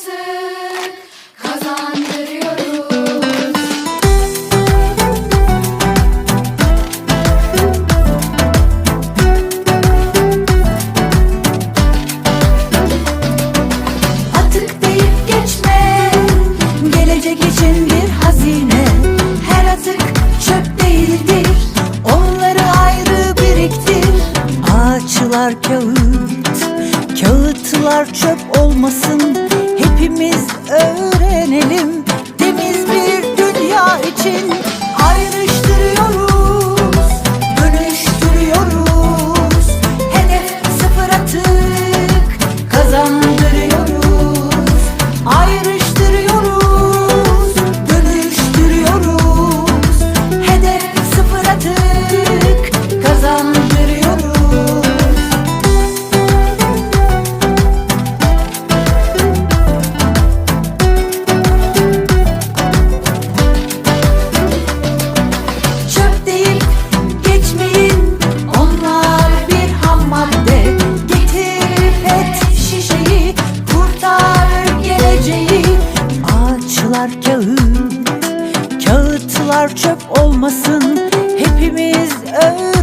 artık kazandırıyoruz. Atık deyip geçme, gelecek için bir hazine. Her atık çöp değildir, onları ayrı biriktir. Ağaçlar kağıt, kağıtlar çöp olmasın hepimiz öğrenelim. Temiz bir dünya için Dağlar çöp olmasın. Hepimiz öl